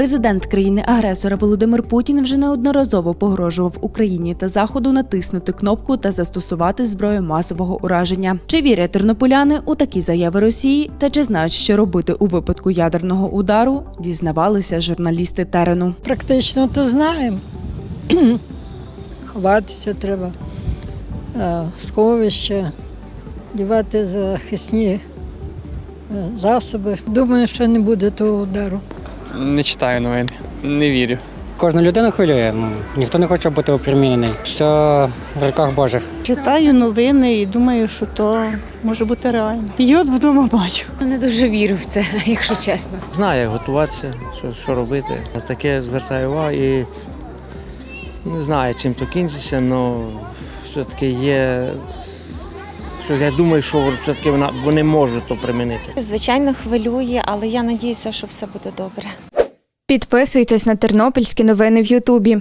Президент країни-агресора Володимир Путін вже неодноразово погрожував Україні та Заходу натиснути кнопку та застосувати зброю масового ураження. Чи вірять тернополяни у такі заяви Росії та чи знають, що робити у випадку ядерного удару? Дізнавалися журналісти терену. Практично то знаємо. Ховатися треба, е, сховища, дівати захисні е, засоби. Думаю, що не буде того удару. Не читаю новин, не вірю. Кожна людина хвилює. Ну, ніхто не хоче бути опромінений. Все в руках Божих. Читаю новини і думаю, що то може бути реально. І от вдома бачу. Не дуже вірю в це, якщо чесно. знає, як готуватися, що, що робити. Таке звертаю увагу і не знаю, чим то кінчиться, але все-таки є. Що я думаю, що все-таки вона, вони можуть то примінити. Звичайно, хвилює, але я надіюся, що все буде добре. Підписуйтесь на тернопільські новини в Ютубі.